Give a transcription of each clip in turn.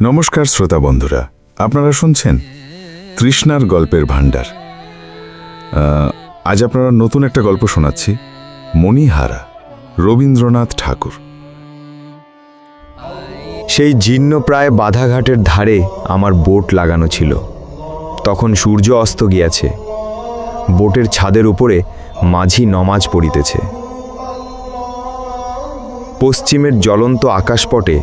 নমস্কার শ্রোতা বন্ধুরা, আপনারা শুনছেন তৃষ্ণার গল্পের ভাণ্ডার। আজ আপনারা নতুন একটা গল্প শোনাচ্ছি, মণিহারা, রবীন্দ্রনাথ ঠাকুর। সেই জীর্ণ প্রায় বাধাঘাটের ধারে আমার বোট লাগানো ছিল। তখন সূর্য অস্ত গিয়াছে। বোটের ছাদের উপরে মাঝি নমাজ পড়িতেছে। পশ্চিমের জ্বলন্ত আকাশপটে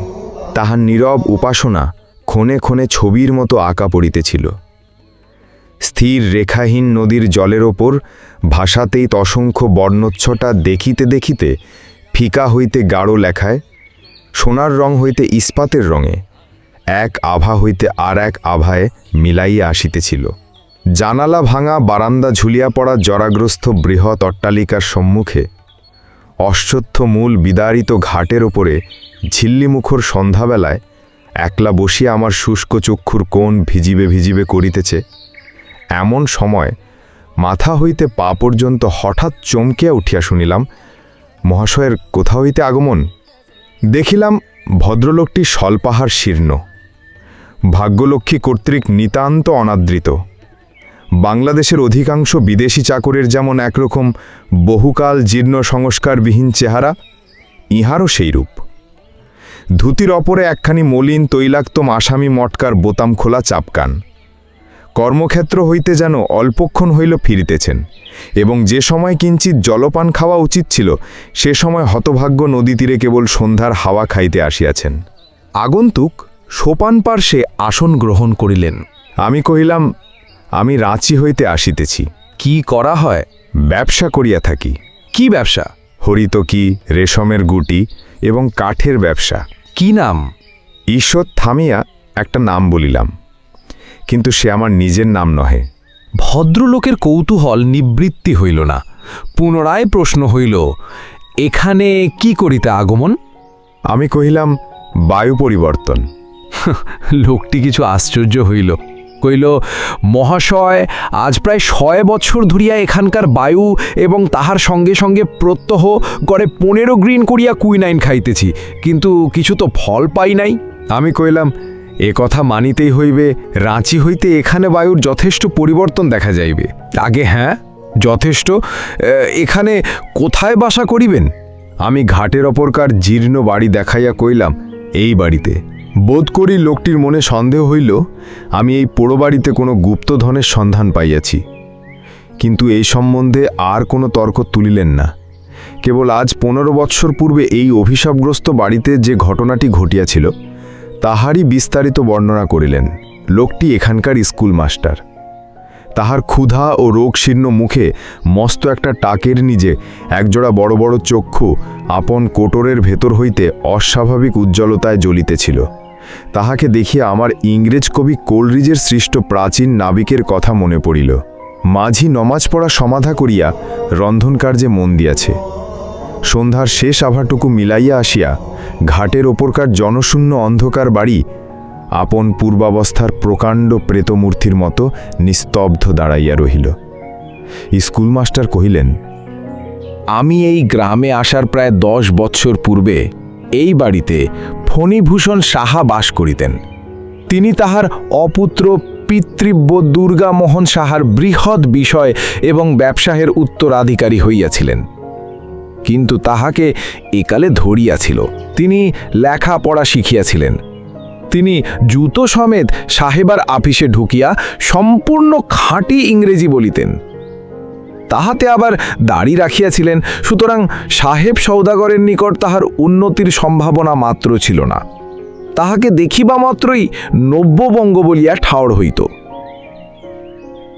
তাহার নীরব উপাসনা ক্ষণে ক্ষণে ছবির মতো আঁকা পড়িতেছিল। স্থির রেখাহীন নদীর জলের ওপর ভাষাতেই অসংখ্য বর্ণচ্ছটা দেখিতে দেখিতে ফিকা হইতে গাঢ় লেখায়, সোনার রং হইতে ইস্পাতের রঙে, এক আভা হইতে আর এক আভায় মিলাইয়া আসিতেছিল। জানালা ভাঙা বারান্দা ঝুলিয়া পড়া জরাগ্রস্ত বৃহৎ অট্টালিকার সম্মুখে অশ্বত্থ মূল বিদারিত ঘাটের ওপরে ঝিল্লিমুখর সন্ধ্যাবেলায় একলা বসিয়া আমার শুষ্ক চক্ষুর কোণ ভিজিবে ভিজিবে করিতেছে, এমন সময় মাথা হইতে পা পর্যন্ত হঠাৎ চমকিয়া উঠিয়া শুনিলাম, মহাশয়ের কোথা হইতে আগমন? দেখিলাম ভদ্রলোকটি স্বল্পাহার শীর্ণ, ভাগ্যলক্ষ্মী কর্তৃক নিতান্ত অনাদৃত। বাংলাদেশের অধিকাংশ বিদেশি চাকরের যেমন একরকম বহুকাল জীর্ণ সংস্কারবিহীন চেহারা, ইহারও সেইরূপ। ধুতির অপরে একখানি মলিন তৈলাক্ত আসামি মটকার বোতাম খোলা চাপকান। কর্মক্ষেত্র হইতে যেন অল্পক্ষণ হইল ফিরিতেছেন, এবং যে সময় কিঞ্চিত জলপান খাওয়া উচিত ছিল, সে সময় হতভাগ্য নদী তীরে কেবল সন্ধ্যার হাওয়া খাইতে আসিয়াছেন। আগন্তুক সোপান পার্শ্বে আসন গ্রহণ করিলেন। আমি কহিলাম আমি রাঁচি হইতে আসিতেছি। কি করা হয়? ব্যবসা করিয়া থাকি। কি ব্যবসা? হরিতকি রেশমের গুটি এবং কাঠের ব্যবসা। কি নাম? ঈশ্বর থামিয়া একটা নাম বলিলাম। কিন্তু সে আমার নিজের নাম নহে। ভদ্রলোকের কৌতূহল নিবৃত্তি হইল না। পুনরায় প্রশ্ন হইল, এখানে কি করিতে আগমন? আমি কহিলাম, বায়ু পরিবর্তন। লোকটি কিছু আশ্চর্য হইল। কইল, মহাশয়, আজ প্রায় শয় বছর ধরিয়া এখানকার বায়ু এবং তাহার সঙ্গে সঙ্গে প্রত্যহ গড়ে পনেরো গ্রিন করিয়া কুইনাইন খাইতেছি, কিন্তু কিছু তো ফল পাই নাই। আমি কইলাম, এ কথা মানিতেই হইবে, রাঁচি হইতে এখানে বায়ুর যথেষ্ট পরিবর্তন দেখা যাইবে। আগে হ্যাঁ যথেষ্ট এখানে কোথায় বাসা করিবেন? আমি ঘাটের অপরকার জীর্ণ বাড়ি দেখাইয়া কইলাম, এই বাড়িতে। বোধ করি লোকটির মনে সন্দেহ হইল, আমি এই পোড়ো বাড়িতে কোনো গুপ্তধনের সন্ধান পাইয়াছি। কিন্তু এই সম্বন্ধে আর কোনো তর্ক তুলিলেন না। কেবল আজ পনেরো বৎসর পূর্বে এই অভিশাপগ্রস্ত বাড়িতে যে ঘটনাটি ঘটিয়াছিল, তাহারই বিস্তারিত বর্ণনা করিলেন লোকটি এখানকার স্কুল মাস্টার। তাহার ক্ষুধা ও রোগশীর্ণ মুখে মস্ত একটা টাকের নিজে একজোড়া বড় বড় চক্ষু আপন কোটরের ভেতর হইতে অস্বাভাবিক উজ্জ্বলতায় জ্বলিতেছিল। তাহাকে দেখিয়া আমার ইংরেজ কবি কোলরিজের সৃষ্ট প্রাচীন নাবিকের কথা মনে পড়িল। মাঝি নমাজ পড়া সমাধা করিয়া রন্ধনকার্যে মন দিয়াছে। সন্ধ্যার শেষ আভাটুকু মিলাইয়া আসিয়া ঘাটের ওপরকার জনশূন্য অন্ধকার বাড়ি আপন পূর্বাবস্থার প্রকাণ্ড প্রেতমূর্তির মতো নিস্তব্ধ দাঁড়াইয়া রহিল। স্কুলমাস্টার কহিলেন, আমি এই গ্রামে আসার প্রায় দশ বৎসর পূর্বে এই বাড়িতে ফণীভূষণ সাহা বাস করিতেন। তিনি তাহার অপুত্র পিতৃব্য দুর্গামোহন সাহার বৃহৎ বিষয় এবং ব্যবসায়ের উত্তরাধিকারী হইয়াছিলেন। কিন্তু তাহাকে একালে ধরিয়াছিল। তিনি লেখাপড়া শিখিয়াছিলেন। তিনি জুতো সমেত সাহেবার আপিসে ঢুকিয়া সম্পূর্ণ খাঁটি ইংরেজি বলিতেন। তাহাতে আবার দাড়ি রাখিয়াছিলেন। সুতরাং সাহেব সৌদাগরের নিকট তাহার উন্নতির সম্ভাবনা মাত্র ছিল না। তাহাকে দেখিবা মাত্রই নব্যবঙ্গ বলিয়া ঠাওর হইত।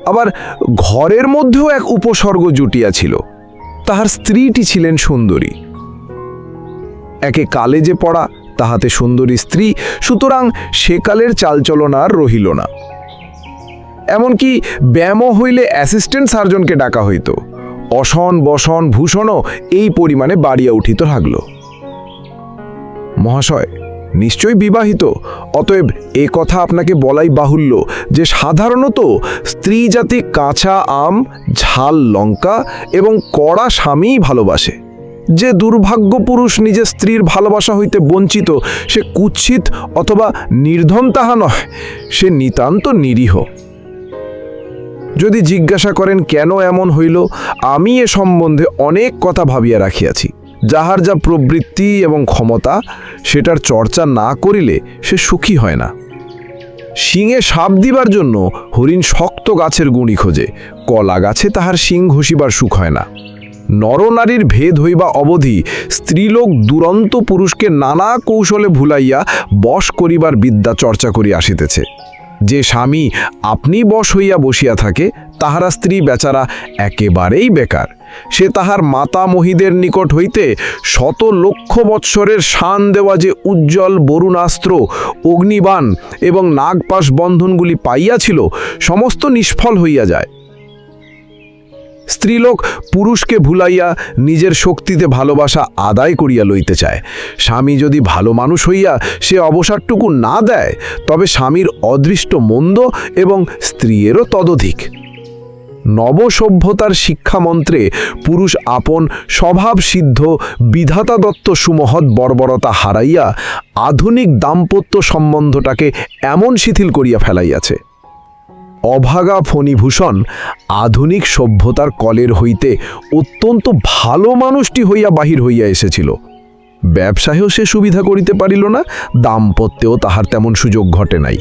আবার ঘরের মধ্যেও এক উপসর্গ জুটিয়াছিল। তাহার স্ত্রীটি ছিলেন সুন্দরী। একে কালেজে পড়া, তাহাতে সুন্দরী স্ত্রী, সুতরাং সেকালের চালচলন আর রহিল না। এমনকি ব্যায়ামও হইলে অ্যাসিস্ট্যান্ট সার্জনকে ডাকা হইত। অসন, বসন, ভূষণও এই পরিমাণে বাড়িয়া উঠিত থাকল মহাশয়, নিশ্চয়ই বিবাহিত, অতএব এ কথা আপনাকে বলাই বাহুল্য যে সাধারণত স্ত্রী জাতি কাঁচা আম, ঝাল লঙ্কা এবং কড়া স্বামীই ভালোবাসে। যে দুর্ভাগ্য পুরুষ নিজের স্ত্রীর ভালোবাসা হইতে বঞ্চিত, সে কুৎসিত অথবা নির্ধন তাহা নয়, সে নিতান্ত নিরীহ। যদি জিজ্ঞাসা করেন কেন এমন হইল, আমি এ সম্বন্ধে অনেক কথা ভাবিয়া রাখিয়াছি। যাহার যা প্রবৃত্তি এবং ক্ষমতা, সেটার চর্চা না করিলে সে সুখী হয় না। শিঙে সাপ দিবার জন্য হরিণ শক্ত গাছের গুণি খোঁজে, কলা গাছে তাহার শিং ঘষিবার সুখ হয় না। নরনারীর ভেদ হইবা অবধি স্ত্রীলোক দুরন্ত পুরুষকে নানা কৌশলে ভুলাইয়া বশ করিবার বিদ্যা চর্চা করি আসিতেছে। যে স্বামী আপনি বশ হইয়া বসিয়া থাকে, তাহারা স্ত্রী বেচারা একেবারেই বেকার। সে তাহার মাতা মহিদের নিকট হইতে শত লক্ষ বৎসরের শান দেওয়া যে উজ্জ্বল বরুণাস্ত্র অগ্নিবান এবং নাগপাশ বন্ধনগুলি পাইয়াছিল, সমস্ত নিষ্ফল হইয়া যায়। স্ত্রীলোক পুরুষকে ভুলাইয়া নিজের শক্তিতে ভালোবাসা আদায় করিয়া লইতে চায়। স্বামী যদি ভালো মানুষ হইয়া সে অবসরটুকু না দেয়, তবে স্বামীর অদৃষ্ট মন্দ এবং স্ত্রীয়েরও তদধিক। নবসভ্যতার শিক্ষামন্ত্রে পুরুষ আপন স্বভাব সিদ্ধ বিধাতা দত্ত সুমহৎ বর্বরতা হারাইয়া আধুনিক দাম্পত্য সম্বন্ধটাকে এমন শিথিল করিয়া ফেলাইয়াছে। অভাগা ফণিভূষণ আধুনিক সভ্যতার কলের হইতে অত্যন্ত ভালো মানুষটি হইয়া বাহির হইয়া এসেছিল। ব্যবসায়ও সে সুবিধা করিতে পারিল না, দাম্পত্যেও তাহার তেমন সুযোগ ঘটে নাই।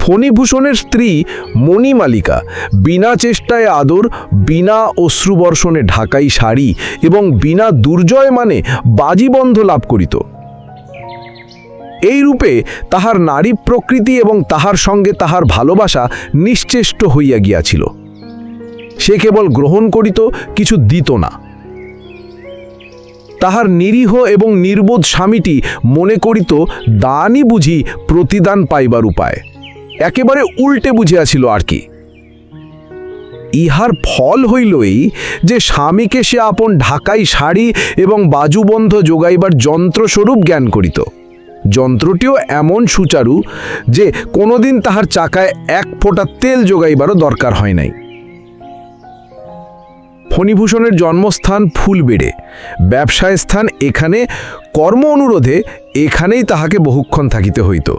ফণিভূষণের স্ত্রী মণিমালিকা বিনা চেষ্টায় আদর, বিনা অশ্রুবর্ষণে ঢাকাই শাড়ি এবং বিনা দুর্জয় মানে বাজিবন্ধ লাভ করিত। এই রূপে তাহার নারী প্রকৃতি এবং তাহার সঙ্গে তাহার ভালোবাসা নিশ্চেষ্ট হইয়া গিয়াছিল। সে কেবল গ্রহণ করিত, কিছু দিত না। তাহার নিরীহ এবং নির্বোধ স্বামীটি মনে করিত, দানই বুঝি প্রতিদান পাইবার উপায়। একেবারে উল্টে বুঝিয়াছিল আর কি। ইহার ফল হইল এই যে স্বামীকে সে আপন ঢাকাই শাড়ি এবং বাজুবন্ধ যোগাইবার যন্ত্রস্বরূপ জ্ঞান করিত। যন্ত্রটিও এমন সুচারু যে কোনোদিন তাহার চাকায় এক ফোঁটা তেল যোগাইবারও দরকার হয় নাই। ফণিভূষণের জন্মস্থান ফুলবেড়ে। ব্যবসায় স্থান এখানে, কর্ম অনুরোধে এখানেই তাহাকে বহুক্ষণ থাকিতে হইত।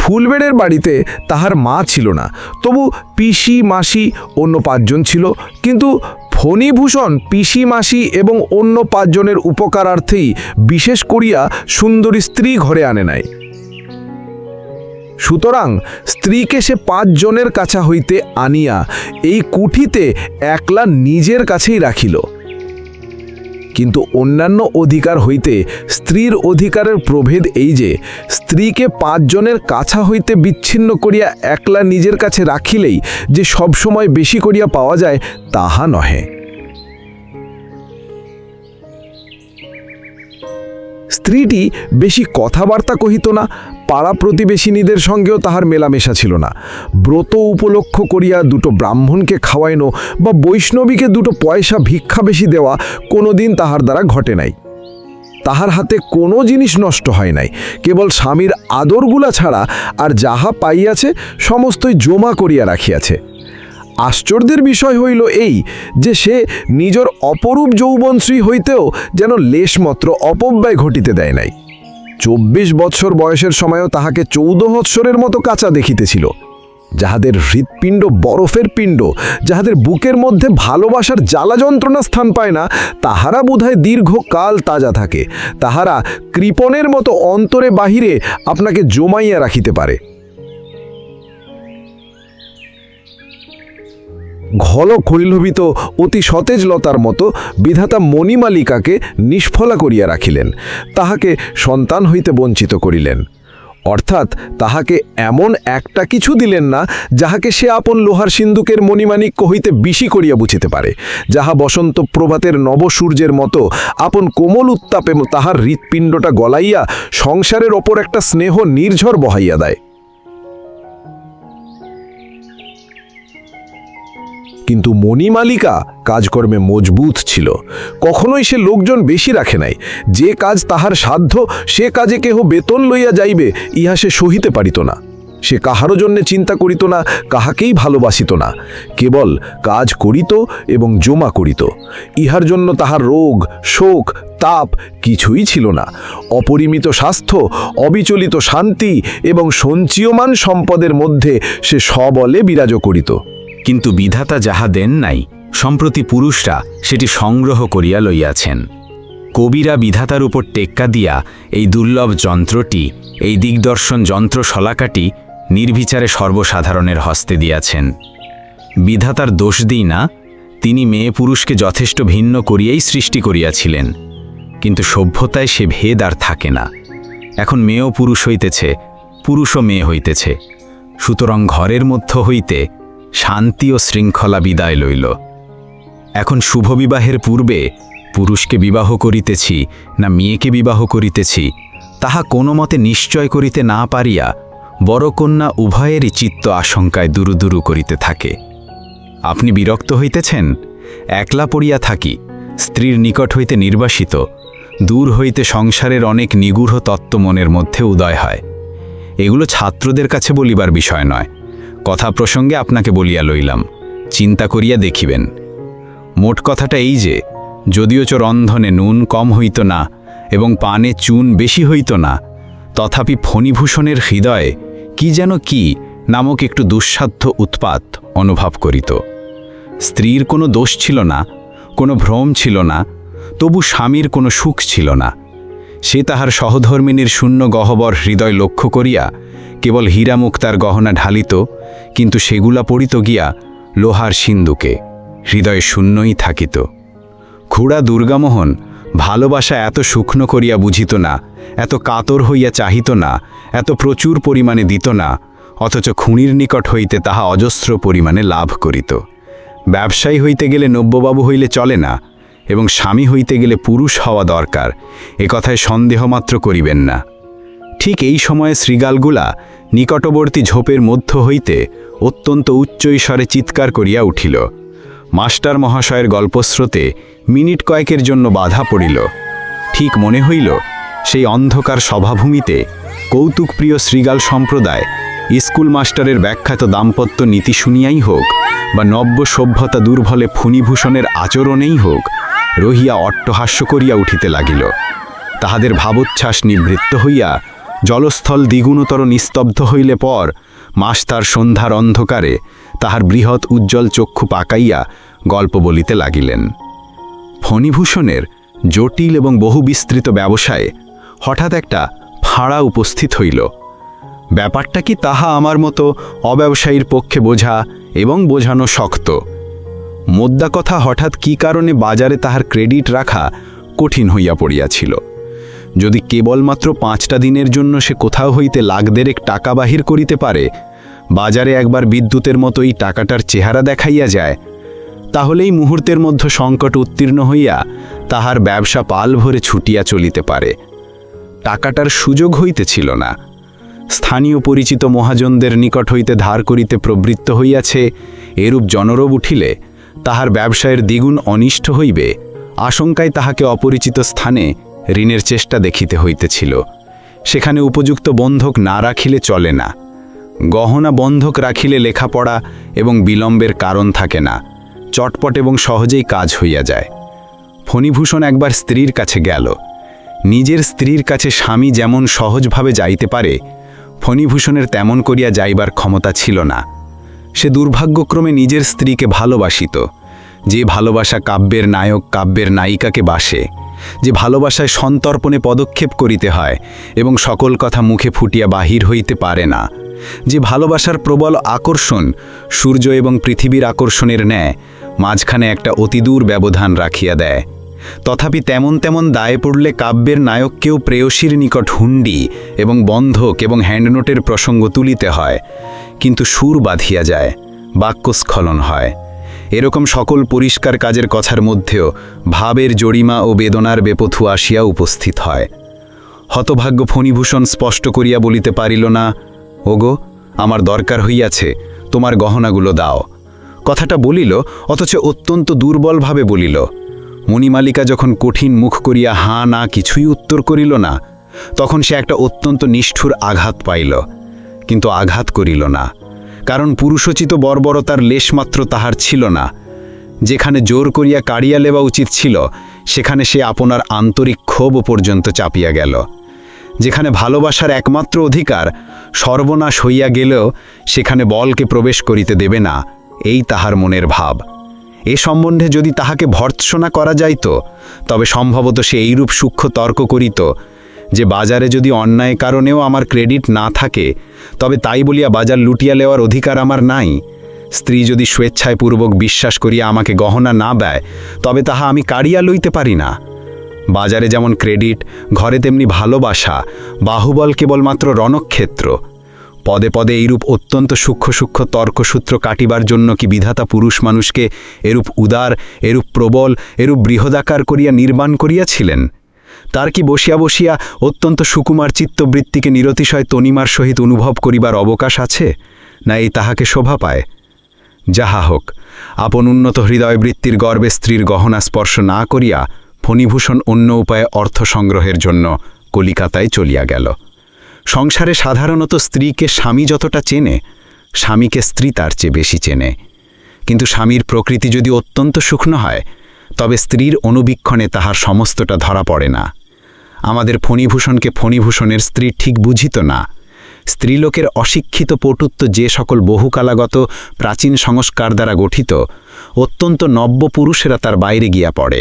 ফুলবেড়ের বাড়িতে তাহার মা ছিল না, তবু পিসি, মাসি, অন্য পাঁচজন ছিল, কিন্তু ফণিভূষণ পিসি মাসি এবং অন্য পাঁচজনের উপকারার্থেই বিশেষ করিয়া সুন্দরী স্ত্রী ঘরে আনে নাই। সুতরাং স্ত্রীকে সে পাঁচজনের কাছা হইতে আনিয়া এই কুঠিতে একলা নিজের কাছেই রাখিল। কিন্তু অন্যান্য অধিকার হইতে স্ত্রীর অধিকারের প্রভেদ এই যে, স্ত্রীকে পাঁচজনের কাছা হইতে বিচ্ছিন্ন করিয়া একলা নিজের কাছে রাখিলেই যে সবসময় বেশি করিয়া পাওয়া যায়, তাহা নহে। স্ত্রীটি বেশি কথাবার্তা কহিত না, পাড়া প্রতিবেশিনীদের সঙ্গেও তাহার মেলামেশা ছিল না। ব্রত উপলক্ষ করিয়া দুটো ব্রাহ্মণকে খাওয়াইনো বা বৈষ্ণবীকে দুটো পয়সা ভিক্ষা বেশি দেওয়া কোনোদিন তাহার দ্বারা ঘটে নাই। তাহার হাতে কোনো জিনিস নষ্ট হয় নাই, কেবল স্বামীর আদরগুলা ছাড়া আর যাহা পাইয়াছে সমস্তই জমা করিয়া রাখিয়াছে। আশ্চর্যের বিষয় হইল এই যে সে নিজের অপরূপ যৌবনশ্রী হইতেও যেন লেশমাত্র অপব্যয় ঘটিতে দেয় নাই। চব্বিশ বৎসর বয়সের সময়ও তাহাকে চৌদ্দ বৎসরের মতো কাঁচা দেখিতেছিল, যাহাদের হৃৎপিণ্ড বরফের পিণ্ড, যাহাদের বুকের মধ্যে ভালোবাসার জ্বালা যন্ত্রণা স্থান পায় না, তাহারা বোধহয় দীর্ঘকাল তাজা থাকে, তাহারা কৃপণের মতো অন্তরে বাহিরে আপনাকে জমাইয়া রাখিতে পারে। ঘল খরিলভিত অতি সতেজ লতার মতো বিধাতা মণিমালিকাকে নিষ্ফলা করিয়া রাখিলেন, তাহাকে সন্তান হইতে বঞ্চিত করিলেন। অর্থাৎ তাহাকে এমন একটা কিছু দিলেন না, যাহাকে সে আপন লোহার সিন্ধুকের মণিমাণিক্য হইতে বিশি করিয়া বুঝিতে পারে, যাহা বসন্ত প্রভাতের নবসূর্যের মতো আপন কোমল উত্তাপে তাহার হৃৎপিণ্ডটা গলাইয়া সংসারের ওপর একটা স্নেহ নির্ঝর বহাইয়া দেয়। কিন্তু মণিমালিকা কাজকর্মে মজবুত ছিল। কখনোই সে লোকজন বেশি রাখে নাই। যে কাজ তাহার সাধ্য, সে কাজে কেহ বেতন লইয়া যাইবে, ইহা সে সহিতে পারিত না। সে কাহারও জন্যে চিন্তা করিত না, কাহাকেই ভালোবাসিত না। কেবল কাজ করিত এবং জমা করিত। ইহার জন্য তাহার রোগ, শোক, তাপ কিছুই ছিল না। অপরিমিত স্বাস্থ্য, অবিচলিত শান্তি এবং সঞ্চীয়মান সম্পদের মধ্যে সে সবলে বিরাজ করিত। কিন্তু বিধাতা যাহা দেন নাই, সম্প্রতি পুরুষরা সেটি সংগ্রহ করিয়া লইয়াছেন। কবিরা বিধাতার উপর টেক্কা দিয়া এই দুর্লভ যন্ত্রটি, এই দিগদর্শন যন্ত্র শলাকাটি নির্বিচারে সর্বসাধারণের হস্তে দিয়াছেন। বিধাতার দোষ দিই না, তিনি মেয়ে পুরুষকে যথেষ্ট ভিন্ন করিয়াই সৃষ্টি করিয়াছিলেন, কিন্তু সভ্যতায় সে ভেদ আর থাকে না। এখন মেয়েও পুরুষ হইতেছে, পুরুষও মেয়ে হইতেছে, সুতরাং ঘরের মধ্য হইতে শান্তি ও শৃঙ্খলা বিদায় লইল। এখন শুভ বিবাহের পূর্বে পুরুষকে বিবাহ করিতেছি না মেয়েকে বিবাহ করিতেছি, তাহা কোনো মতে নিশ্চয় করিতে না পারিয়া বড় কন্যা উভয়েরই চিত্ত আশঙ্কায় দুরু দুরু করিতে থাকে। আপনি বিরক্ত হইতেছেন? একলা পড়িয়া থাকি, স্ত্রীর নিকট হইতে নির্বাসিত, দূর হইতে সংসারের অনেক নিগূঢ় তত্ত্ব মনের মধ্যে উদয় হয়। এগুলো ছাত্রদের কাছে বলিবার বিষয় নয়। কথা প্রসঙ্গে আপনাকে বলিয়া লইলাম, চিন্তা করিয়া দেখিবেন। মোট কথাটা এই যে, যদিও চ রন্ধনে নুন কম হইত না এবং পানে চুন বেশি হইত না, তথাপি ফণিভূষণের হৃদয়ে কি যেন কি নামক একটু দুঃসাধ্য উৎপাত অনুভব করিত। স্ত্রীর কোনো দোষ ছিল না, কোনো ভ্রম ছিল না, তবু স্বামীর কোনো সুখ ছিল না। সে তাহার সহধর্মিনীর শূন্য গহবর হৃদয় লক্ষ্য করিয়া কেবল হীরা মুক্তার গহনা ঢালিত, কিন্তু সেগুলা পড়িত গিয়া লোহার সিন্দুকে হৃদয় শূন্যই থাকিত। খুড়া দুর্গামোহন ভালোবাসা এত শুকনো করিয়া বুঝিত না, এত কাতর হইয়া চাহিত না, এত প্রচুর পরিমাণে দিত না, অথচ খুঁড়ির নিকট হইতে তাহা অজস্র পরিমাণে লাভ করিত। ব্যবসায়ী হইতে গেলে নব্যবাবু হইলে চলে না এবং স্বামী হইতে গেলে পুরুষ হওয়া দরকার, এ কথায় সন্দেহমাত্র করিবেন না। ঠিক এই সময়ে শ্রীগালগুলা নিকটবর্তী ঝোপের মধ্য হইতে অত্যন্ত উচ্চৈস্বরে চিৎকার করিয়া উঠিল। মাস্টার মহাশয়ের গল্পস্রোতে মিনিট কয়েকের জন্য বাধা পড়িল। ঠিক মনে হইল, সেই অন্ধকার সভাভূমিতে কৌতুকপ্রিয় শ্রীগাল সম্প্রদায় স্কুল মাস্টারের ব্যাখ্যাত দাম্পত্য নীতি শুনিয়াই হোক বা নব্য সভ্যতা দুর্বলে ফণিভূষণের আচরণেই হোক রহিয়া অট্টহাস্য করিয়া উঠিতে লাগিল। তাহাদের ভাবোচ্ছ্বাস নিবৃত্ত হইয়া জলস্থল দ্বিগুণতর নিস্তব্ধ হইলে পর মাস্টার সন্ধ্যার অন্ধকারে তাহার বৃহৎ উজ্জ্বল চক্ষু পাকাইয়া গল্প বলিতে লাগিলেন। ফণিভূষণের জটিল এবং বহু বিস্তৃত ব্যবসায়ে হঠাৎ একটা ফাঁড়া উপস্থিত হইল। ব্যাপারটা কি তাহা আমার মতো অব্যবসায়ীর পক্ষে বোঝা এবং বোঝানো শক্ত। মোদ্দা কথা হঠাৎ কি কারণে বাজারে তাহার ক্রেডিট রাখা কঠিন হইয়া পড়িয়াছিল। যদি কেবলমাত্র পাঁচটা দিনের জন্য সে কোথাও হইতে লাখ দেড়েক টাকা বাহির করিতে পারে, বাজারে একবার বিদ্যুতের মতো এই টাকাটার চেহারা দেখাইয়া যায়, তাহলেই মুহূর্তের মধ্যে সংকট উত্তীর্ণ হইয়া তাহার ব্যবসা পাল ভরে ছুটিয়া চলিতে পারে। টাকাটার সুযোগ হইতেছিল না। স্থানীয় পরিচিত মহাজনদের নিকট হইতে ধার করিতে প্রবৃত্ত হইয়াছে, এরূপ জনরব উঠিলে তাহার ব্যবসায়ের দ্বিগুণ অনিষ্ট হইবে, আশঙ্কায় তাহাকে অপরিচিত স্থানে ঋণের চেষ্টা দেখিতে হইতেছিল। সেখানে উপযুক্ত বন্ধক না রাখিলে চলে না। গহনা বন্ধক রাখিলে লেখাপড়া এবং বিলম্বের কারণ থাকে না। চটপট এবং সহজেই কাজ হইয়া যায়। ফণিভূষণ একবার স্ত্রীর কাছে গেল। নিজের স্ত্রীর কাছে স্বামী যেমন সহজভাবে যাইতে পারে, ফণিভূষণের তেমন করিয়া যাইবার ক্ষমতা ছিল না। সে দুর্ভাগ্যক্রমে নিজের স্ত্রীকে ভালোবাসিত। যে ভালোবাসা কাব্যের নায়ক, কাব্যের নায়িকাকে বাসে, যে ভালোবাসায় সন্তর্পণে পদক্ষেপ করিতে হয় এবং সকল কথা মুখে ফুটিয়া বাহির হইতে পারে না, যে ভালোবাসার প্রবল আকর্ষণ সূর্য এবং পৃথিবীর আকর্ষণের ন্যায় মাঝখানে একটা অতিদূর ব্যবধান রাখিয়া দেয়। তথাপি তেমন তেমন দায়ে পড়লে কাব্যের নায়ককেও প্রেয়সীর নিকট হুন্ডি এবং বন্ধক এবং হ্যান্ডনোটের প্রসঙ্গ তুলিতে হয়, কিন্তু সুর বাঁধিয়া যায়, বাক্যস্খলন হয়। এরকম সকল পরিষ্কার কাজের কথার মধ্যেও ভাবের জরিমা ও বেদনার বেপথু আসিয়া উপস্থিত হয়। হতভাগ্য ফণিভূষণ স্পষ্ট করিয়া বলিতে পারিল না, ওগো, আমার দরকার হইয়াছে, তোমার গহনাগুলো দাও। কথাটা বলিল, অথচ অত্যন্ত দুর্বলভাবে বলিল। মণিমালিকা যখন কঠিন মুখ করিয়া হাঁ না কিছুই উত্তর করিল না, তখন সে একটা অত্যন্ত নিষ্ঠুর আঘাত পাইল, কিন্তু আঘাত করিল না। কারণ পুরুষোচিত বর্বরতার লেশমাত্র তাহার ছিল না। যেখানে জোর করিয়া কাড়িয়া লেবা উচিত ছিল, সেখানে সে আপনার আন্তরিক ক্ষোভ পর্যন্ত চাপিয়া গেল। যেখানে ভালোবাসার একমাত্র অধিকার, সর্বনাশ হইয়া গেলেও সেখানে বলকে প্রবেশ করিতে দেবে না, এই তাহার মনের ভাব। এ সম্বন্ধে যদি তাহাকে ভর্ৎসনা করা যাইত, তবে সম্ভবত সে এইরূপ সূক্ষ্ম তর্ক করিত যে বাজারে যদি অন্যায় কারণেও আমার ক্রেডিট না থাকে, তবে তাই বলিয়া বাজার লুটিয়া লেওয়ার অধিকার আমার নাই। স্ত্রী যদি স্বেচ্ছায় পূর্বক বিশ্বাস করিয়া আমাকে গহনা না দেয়, তবে তাহা আমি কাড়িয়া লইতে পারি না। বাজারে যেমন ক্রেডিট, ঘরে তেমনি ভালোবাসা, বাহুবল কেবলমাত্র রণক্ষেত্র। পদে পদে এইরূপ অত্যন্ত সূক্ষ্ম সূক্ষ্ম তর্কসূত্র কাটিবার জন্য কি বিধাতা পুরুষ মানুষকে এরূপ উদার, এরূপ প্রবল, এরূপ বৃহদাকার করিয়া নির্মাণ করিয়াছিলেন? তার কি বসিয়া বসিয়া অত্যন্ত সুকুমার চিত্তবৃত্তিকে নিরতিশয় তনিমার সহিত অনুভব করিবার অবকাশ আছে, না এই তাহাকে শোভা পায়? যাহা হোক, আপন উন্নত হৃদয়বৃত্তির গর্বে স্ত্রীর গহনা স্পর্শ না করিয়া ফণিভূষণ অন্য উপায়ে অর্থ সংগ্রহের জন্য কলিকাতায় চলিয়া গেল। সংসারে সাধারণত স্ত্রীকে স্বামী যতটা চেনে, স্বামীকে স্ত্রী তার চেয়ে বেশি চেনে। কিন্তু স্বামীর প্রকৃতি যদি অত্যন্ত শুকনো হয় তবে স্ত্রীর অনুবীক্ষণে তাহার সমস্তটা ধরা পড়ে না। আমাদের ফণিভূষণকে ফণিভূষণের স্ত্রী ঠিক বুঝিত না। স্ত্রীলোকের অশিক্ষিত পটুত্ব যে সকল বহুকালাগত প্রাচীন সংস্কার দ্বারা গঠিত, অত্যন্ত নব্য পুরুষেরা তার বাইরে গিয়া পড়ে।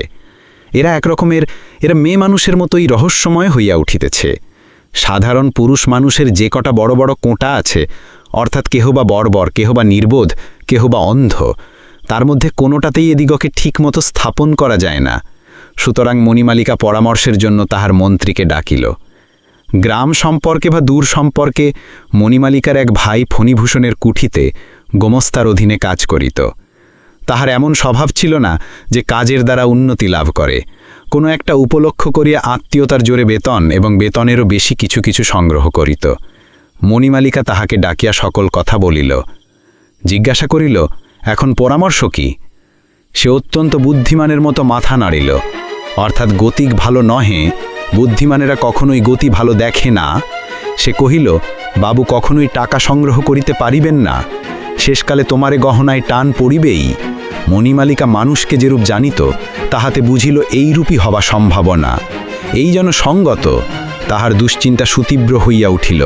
এরা একরকমের, এরা মেয়ে মানুষের মতোই রহস্যময় হইয়া উঠিতেছে। সাধারণ পুরুষ মানুষের যে কটা বড় বড় কোঁটা আছে, অর্থাৎ কেহ বা বর্বর কেহ বা নির্বোধ কেহ বা অন্ধ তার মধ্যে কোনোটাতেই এদিগকে ঠিকমতো স্থাপন করা যায় না। সুতরাং মণিমালিকা পরামর্শের জন্য তাহার মন্ত্রীকে ডাকিল। গ্রাম সম্পর্কে বা দূর সম্পর্কে মণিমালিকার এক ভাই ফণিভূষণের কুঠিতে গোমস্তার অধীনে কাজ করিত। তাহার এমন স্বভাব ছিল না যে কাজের দ্বারা উন্নতি লাভ করে। কোনো একটা উপলক্ষ করিয়া আত্মীয়তার জোরে বেতন এবং বেতনেরও বেশি কিছু কিছু সংগ্রহ করিত। মণিমালিকা তাহাকে ডাকিয়া সকল কথা বলিল। জিজ্ঞাসা করিল এখন পরামর্শ কি? সে অত্যন্ত বুদ্ধিমানের মতো মাথা নাড়িল। অর্থাৎ গতিক ভালো নহে, বুদ্ধিমানেরা কখনোই গতি ভালো দেখে না। সে কহিল, বাবু, কখনোই টাকা সংগ্রহ করিতে পারিবেন না। শেষকালে তোমারে গহনায় টান পড়িবেই। মণিমালিকা মানুষকে যেরূপ জানিত, তাহাতে বুঝিল এইরূপই হওয়া সম্ভাবনা। এই যেন সঙ্গত তাহার দুশ্চিন্তা সুতীব্র হইয়া উঠিল।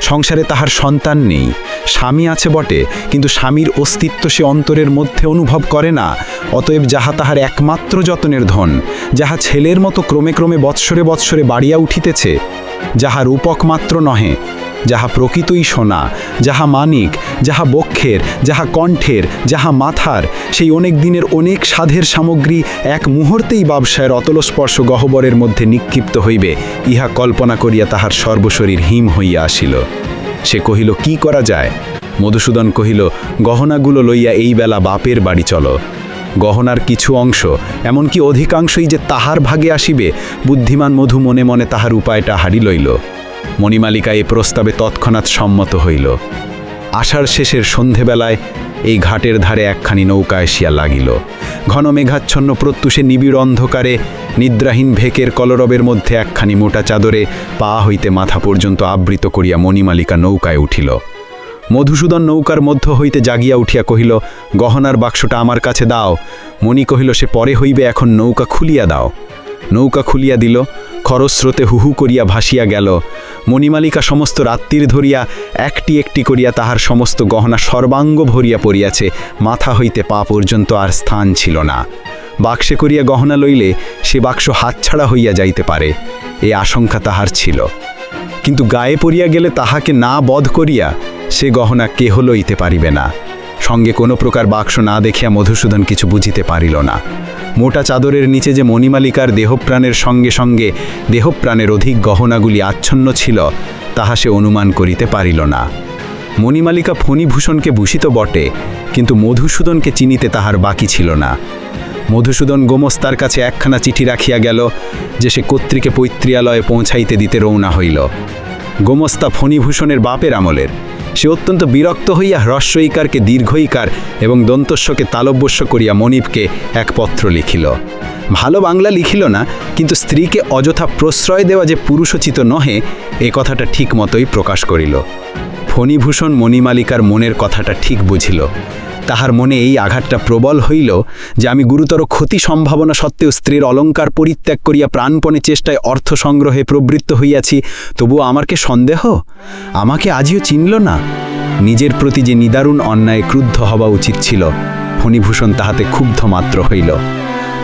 সংসারে তাহার সন্তান নেই। স্বামী আছে বটে, কিন্তু স্বামীর অস্তিত্ব সে অন্তরের মধ্যে অনুভব করে না। অতএব যাহা তাহার একমাত্র যতনের ধন, যাহা ছেলের মতো ক্রমে ক্রমে বৎসরে বৎসরে বাড়িয়া উঠিতেছে যাহা রূপক মাত্র নহে যাহা প্রকৃতই সোনা, যাহা মানিক, যাহা বক্ষের, যাহা কণ্ঠের, যাহা মাথার, সেই অনেক দিনের অনেক সাধের সামগ্রী এক মুহূর্তেই ব্যবসায়ের অতলস্পর্শ গহ্বরের মধ্যে নিক্ষিপ্ত হইবে, ইহা কল্পনা করিয়া তাহার সর্বশরীর হিম হইয়া আসিল। সে কহিল, কি করা যায়? মধুসূদন কহিল, গহনাগুলো লইয়া এই বেলা বাপের বাড়ি চলো। গহনার কিছু অংশ, এমনকি অধিকাংশই যে তাহার ভাগে আসিবে, বুদ্ধিমান মধু মনে মনে তাহার উপায়টা হারি লইল মণিমালিকা এই প্রস্তাবে তৎক্ষণাৎ সম্মত হইল। আষাঢ় শেষের সন্ধেবেলায় এই ঘাটের ধারে একখানি নৌকা এসিয়া লাগিল। ঘন মেঘাচ্ছন্ন প্রত্যুষে নিবিড় অন্ধকারে নিদ্রাহীন ভেকের কলরবের মধ্যে একখানি মোটা চাদরে পা হইতে মাথা পর্যন্ত আবৃত করিয়া মণিমালিকা নৌকায় উঠিল। মধুসূদন নৌকার মধ্য হইতে জাগিয়া উঠিয়া কহিল, গহনার বাক্সটা আমার কাছে দাও। মণি কহিল, সে পরে হইবে, এখন নৌকা খুলিয়া দাও। নৌকা খুলিয়া দিল। খরস্রোতে হুহু করিয়া ভাসিয়া গেল। মণিমালিকা সমস্ত রাত্রির ধরিয়া একটি একটি করিয়া তাহার সমস্ত গহনা সর্বাঙ্গ ভরিয়া পড়িয়াছে। মাথা হইতে পা পর্যন্ত আর স্থান ছিল না। বাক্সে করিয়া গহনা লইলে সে বাক্স হাতছাড়া হইয়া যাইতে পারে। এই আশঙ্কা তাহার ছিল। কিন্তু গায়ে পড়িয়া গেলে তাহাকে না বধ করিয়া সে গহনা কেহ লইতে পারিবে না। সঙ্গে কোনো প্রকার বাক্স না দেখিয়া মধুসূদন কিছু বুঝিতে পারিল না। মোটা চাদরের নিচে যে মণিমালিকার দেহপ্রাণের সঙ্গে সঙ্গে দেহপ্রাণের অধিক গহনাগুলি আচ্ছন্ন ছিল, তাহা সে অনুমান করিতে পারিল না। মণিমালিকা ফণিভূষণকে ভূষিত বটে, কিন্তু মধুসূদনকে চিনিতে তাহার বাকি ছিল না। মধুসূদন গোমস্তার কাছে একখানা চিঠি রাখিয়া গেল, যে সে কর্তৃকে পৈত্রিয়ালয়ে পৌঁছাইতে দিতে রওনা হইল। গোমস্তা ফণিভূষণের বাপের আমলের। সে অত্যন্ত বিরক্ত হইয়া হ্রস্বইকারকে দীর্ঘইকার এবং দন্তস্বকে তালব্যস্য করিয়া মনিবকে এক পত্র লিখিল। ভালো বাংলা লিখিল না, কিন্তু স্ত্রীকে অযথা প্রশ্রয় দেওয়া যে পুরুষোচিত নহে, এ কথাটা ঠিক মতোই প্রকাশ করিল। ফণিভূষণ মণিমালিকার মনের কথাটা ঠিক বুঝিল। তাহার মনে এই আঘাতটা প্রবল হইল যে আমি গুরুতর ক্ষতি সম্ভাবনা সত্ত্বেও স্ত্রীর অলঙ্কার পরিত্যাগ করিয়া প্রাণপণে চেষ্টায় অর্থ সংগ্রহে প্রবৃত্ত হইয়াছি, তবুও আমাকে সন্দেহ? আমাকে আজিও চিনল না। নিজের প্রতি যে নিদারুণ অন্যায় ক্রুদ্ধ হওয়া উচিত ছিল, ফণিভূষণ তাহাতে ক্ষুব্ধ মাত্র হইল।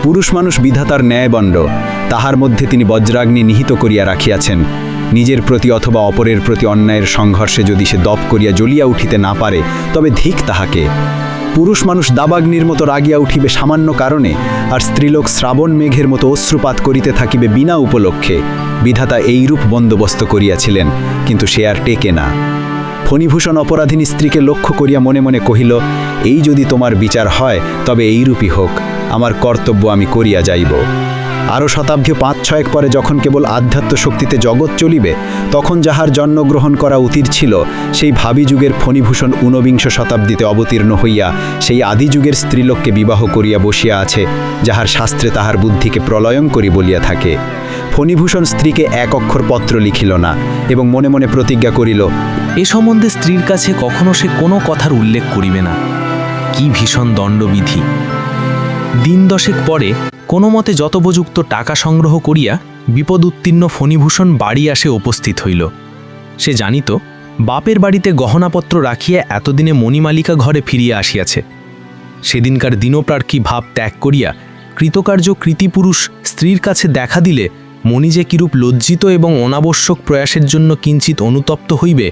পুরুষ মানুষ বিধাতার ন্যায়বণ্ড তাহার মধ্যে তিনি বজ্রাগ্নি নিহিত করিয়া রাখিয়াছেন। নিজের প্রতি অথবা অপরের প্রতি অন্যায়ের সংঘর্ষে যদি সে দপ করিয়া জ্বলিয়া উঠিতে না পারে, তবে ধিক তাহাকে। পুরুষ মানুষ দাবাগ্নির মতো রাগিয়া উঠিবে সামান্য কারণে, আর স্ত্রীলোক শ্রাবণ মেঘের মতো অশ্রুপাত করিতে থাকিবে বিনা উপলক্ষে। বিধাতা এইরূপ বন্দোবস্ত করিয়াছিলেন, কিন্তু সে আর টেকে না। ফণিভূষণ অপরাধিনী স্ত্রীকে লক্ষ্য করিয়া মনে মনে কহিল, এই যদি তোমার বিচার হয়, তবে এইরূপই হোক। আমার কর্তব্য আমি করিয়া যাইব। আরও শতাব্দী পাঁচ ছয়েক পরে যখন কেবল আধ্যাত্ম শক্তিতে জগৎ চলিবে, তখন যাহার জন্মগ্রহণ করা উচিত ছিল, সেই ভাবি যুগের ফণিভূষণ ঊনবিংশ শতাব্দীতে অবতীর্ণ হইয়া সেই আদি যুগের স্ত্রীলোককে বিবাহ করিয়া বসিয়া আছে, যাহার শাস্ত্রে তাহার বুদ্ধিকে প্রলয়ং করি বলিয়া থাকে। ফণিভূষণ স্ত্রীকে এক অক্ষর পত্র লিখিল না, এবং মনে মনে প্রতিজ্ঞা করিল, এ সম্বন্ধে স্ত্রীর কাছে কখনো সে কোনো কথার উল্লেখ করিবে না। কি ভীষণ দণ্ডবিধি। দিন দশেক পরে কোনো মতে যথোপযুক্ত টাকা সংগ্রহ করিয়া বিপদ উত্তীর্ণ ফণিভূষণ বাড়ি আসে উপস্থিত হইল। সে জানিত, বাপের বাড়িতে গহনাপত্র রাখিয়া এতদিনে মণিমালিকা ঘরে ফিরিয়া আসিয়াছে। সেদিনকার দিনপ্রার্কী ভাব ত্যাগ করিয়া কৃতকার্য কৃতিপুরুষ স্ত্রীর কাছে দেখা দিলে মণি যে কিরূপ লজ্জিত এবং অনাবশ্যক প্রয়াসের জন্য কিঞ্চিত অনুতপ্ত হইবে,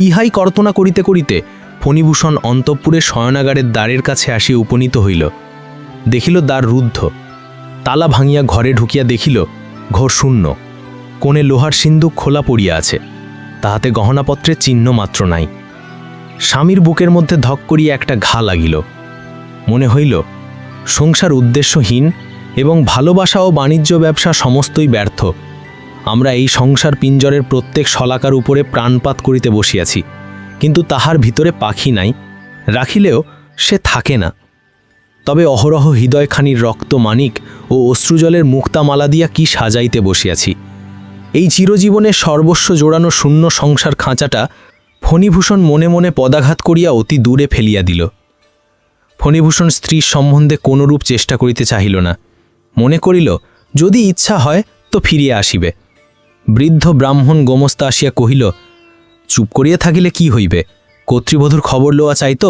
ইহাই কর্তনা করিতে করিতে ফণিভূষণ অন্তঃপুরে শয়নাগারের দ্বারের কাছে আসিয়া উপনীত হইল। দেখিল দ্বার রুদ্ধ। তালা ভাঙিয়া ঘরে ঢুকিয়া দেখিল, ঘর শূন্য। কোণে লোহার সিন্দুক খোলা পড়িয়া আছে। তাহাতে গহনাপত্রের চিহ্ন মাত্র নাই। স্বামীর বুকের মধ্যে ধক করিয়া একটা ঘা লাগিল। মনে হইল, সংসার উদ্দেশ্যহীন এবং ভালোবাসা ও বাণিজ্য ব্যবসা সমস্তই ব্যর্থ। আমরা এই সংসার পিঞ্জরের প্রত্যেক শলাকার উপরে প্রাণপাত করিতে বসিয়াছি, কিন্তু তাহার ভিতরে পাখি নাই, রাখিলেও সে থাকে না। তবে অহরহ হৃদয়খানির রক্ত মানিক ও অশ্রুজলের মুক্তামালা দিয়া কি সাজাইতে বসিয়াছি। এই চিরজীবনের সর্বস্ব জোড়ানো শূন্য সংসার খাঁচাটা ফণিভূষণ মনে মনে পদাঘাত করিয়া অতি দূরে ফেলিয়া দিল। ফণিভূষণ স্ত্রীর সম্বন্ধে কোনরূপ চেষ্টা করিতে চাহিল না। মনে করিল, যদি ইচ্ছা হয়, তো ফিরিয়া আসিবে। বৃদ্ধ ব্রাহ্মণ গোমস্তা আসিয়া কহিল, চুপ করিয়া থাকিলে কি হইবে? কর্তৃবধূর খবর লওয়া চাইত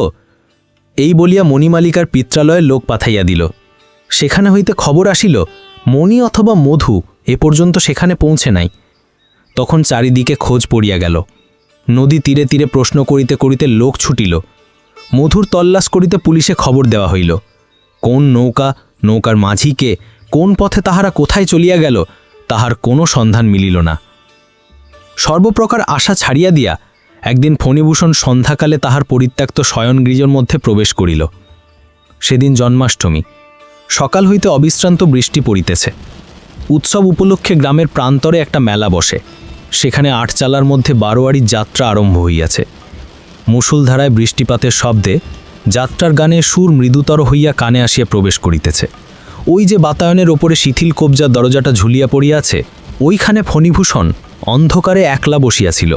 এই বলিয়া মণিমালিকার পিত্রালয়ে লোক পাঠাইয়া দিল। সেখানে হইতে খবর আসিল, মণি অথবা মধু এ পর্যন্ত সেখানে পৌঁছে নাই। তখন চারিদিকে খোঁজ পড়িয়া গেল। নদী তীরে তীরে প্রশ্ন করিতে করিতে লোক ছুটিল। মধুর তল্লাশ করিতে পুলিশে খবর দেওয়া হইল। কোন নৌকা, নৌকার মাঝিকে কোন পথে তাহারা কোথায় চলিয়া গেল, তাহার কোনো সন্ধান মিলিল না। সর্বপ্রকার আশা ছাড়িয়া দিয়া একদিন ফণিভূষণ সন্ধ্যাকালে তাহার পরিত্যক্ত শয়নগৃজর মধ্যে প্রবেশ করিল। সেদিন জন্মাষ্টমী। সকাল হইতে অবিশ্রান্ত বৃষ্টি পড়িতেছে। উৎসব উপলক্ষে গ্রামের প্রান্তরে একটা মেলা বসে। সেখানে আটচালার মধ্যে বারোয়ারির যাত্রা আরম্ভ হইয়াছে। মুষলধারায় বৃষ্টিপাতের শব্দে যাত্রার গানে সুর মৃদুতর হইয়া কানে আসিয়া প্রবেশ করিতেছে। ওই যে বাতায়নের ওপরে শিথিল কবজার দরজাটা ঝুলিয়া পড়িয়াছে, ওইখানে ফণিভূষণ অন্ধকারে একলা বসিয়াছিল।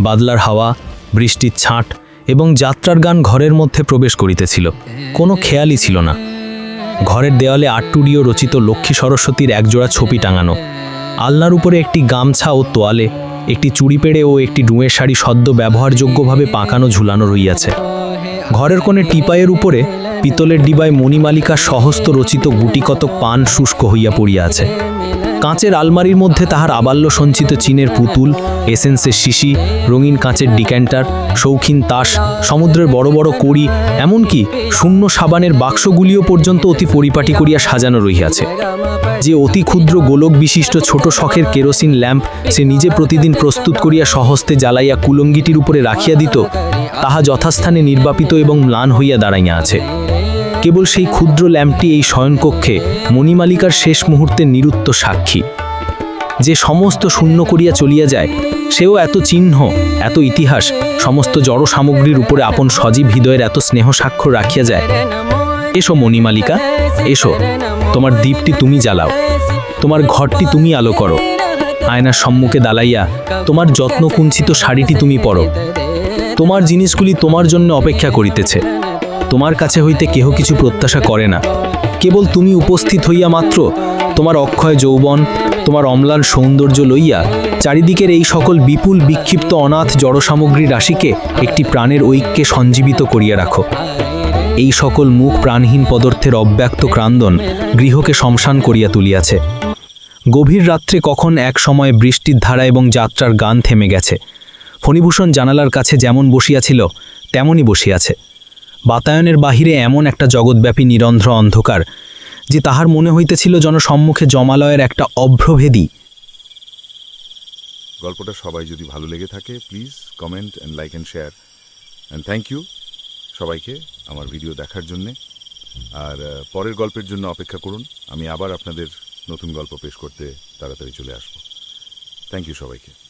বাদলার হাওয়া, বৃষ্টির ছাঁট এবং যাত্রার গান ঘরের মধ্যে প্রবেশ করিতেছিল। কোনো খেয়ালই ছিল না। ঘরের দেওয়ালে আট্টুডিও রচিত লক্ষ্মী সরস্বতীর একজোড়া ছবি টাঙানো। আলনার উপরে একটি গামছা ও তোয়ালে, একটি চুড়ি পেড়ে ও একটি ডুঁয়ের শাড়ি সদ্য ব্যবহারযোগ্যভাবে পাকানো ঝুলানো রইয়াছে। ঘরের কোণে টিপাইয়ের উপরে পিতলের ডিবায় মণিমালিকা সহস্ত রচিত গুটিকতক পান শুষ্ক হইয়া পড়িয়া আছে কাঁচের আলমারির মধ্যে তাহার আবাল্য সঞ্চিত চীনের পুতুল, এসেন্সের শিশি, রঙিন কাঁচের ডিক্যান্টার, শৌখিন তাস, সমুদ্রের বড় বড় কড়ি, এমনকি শূন্য সাবানের বাক্সগুলিও পর্যন্ত অতি পরিপাটি করিয়া সাজানো রহিয়াছে। যে অতি ক্ষুদ্র গোলক বিশিষ্ট ছোট শখের কেরোসিন ল্যাম্প সে নিজে প্রতিদিন প্রস্তুত করিয়া সহস্তে জ্বালাইয়া কুলঙ্গিটির উপরে রাখিয়া দিত, তাহা যথাস্থানে নির্বাপিত এবং ম্লান হইয়া দাঁড়াইয়া আছে। কেবল সেই ক্ষুদ্র ল্যাম্পটি এই শয়নকক্ষে মণিমালিকার শেষ মুহূর্তের নিরুত্ত সাক্ষী। যে সমস্ত শূন্য করিয়া চলিয়া যায়, সেও এত চিহ্ন, এত ইতিহাস, সমস্ত জড় সামগ্রীর উপরে আপন সজীব হৃদয়ের এত স্নেহ স্বাক্ষর রাখিয়া যায়। এসো মণিমালিকা, এসো, তোমার দ্বীপটি তুমি জ্বালাও, তোমার ঘরটি তুমি আলো করো, আয়নার সম্মুখে দালাইয়া তোমার যত্ন কুঞ্চিত শাড়িটি তুমি পরো। তোমার জিনিসগুলি তোমার জন্য অপেক্ষা করিতেছে। তোমার কাছে হইতে কেহ কিছু প্রত্যাশা করে না। কেবল তুমি উপস্থিত হইয়া মাত্র তোমার অক্ষয় যৌবন, তোমার অম্লান সৌন্দর্য লইয়া চারিদিকের এই সকল বিপুল বিক্ষিপ্ত অনাথ জড়সামগ্রী রাশিকে একটি প্রাণের ঐক্যে সঞ্জীবিত করিয়া রাখো। এই সকল মুখ প্রাণহীন পদার্থের অব্যক্ত ক্রান্দন গৃহকে শমশান করিয়া তুলিয়াছে। গভীর রাত্রে কখন এক সময় বৃষ্টির ধারা এবং যাত্রার গান থেমে গেছে। ফণিভূষণ জানালার কাছে যেমন বসিয়াছিল, তেমনই বসিয়াছে। বাতায়নের বাহিরে এমন একটা জগৎব্যাপী নিরন্ধ্র অন্ধকার, যে তাহার মনে হইতেছিল যেন সম্মুখে জমালয়ের একটা অভ্রভেদী। গল্পটা সবাই যদি ভালো লেগে থাকে please comment and like and share and thank you সবাইকে আমার ভিডিও দেখার জন্যে। আর পরের গল্পের জন্য অপেক্ষা করুন। আমি আবার আপনাদের নতুন গল্প পেশ করতে তাড়াতাড়ি চলে আসব। থ্যাংক ইউ সবাইকে।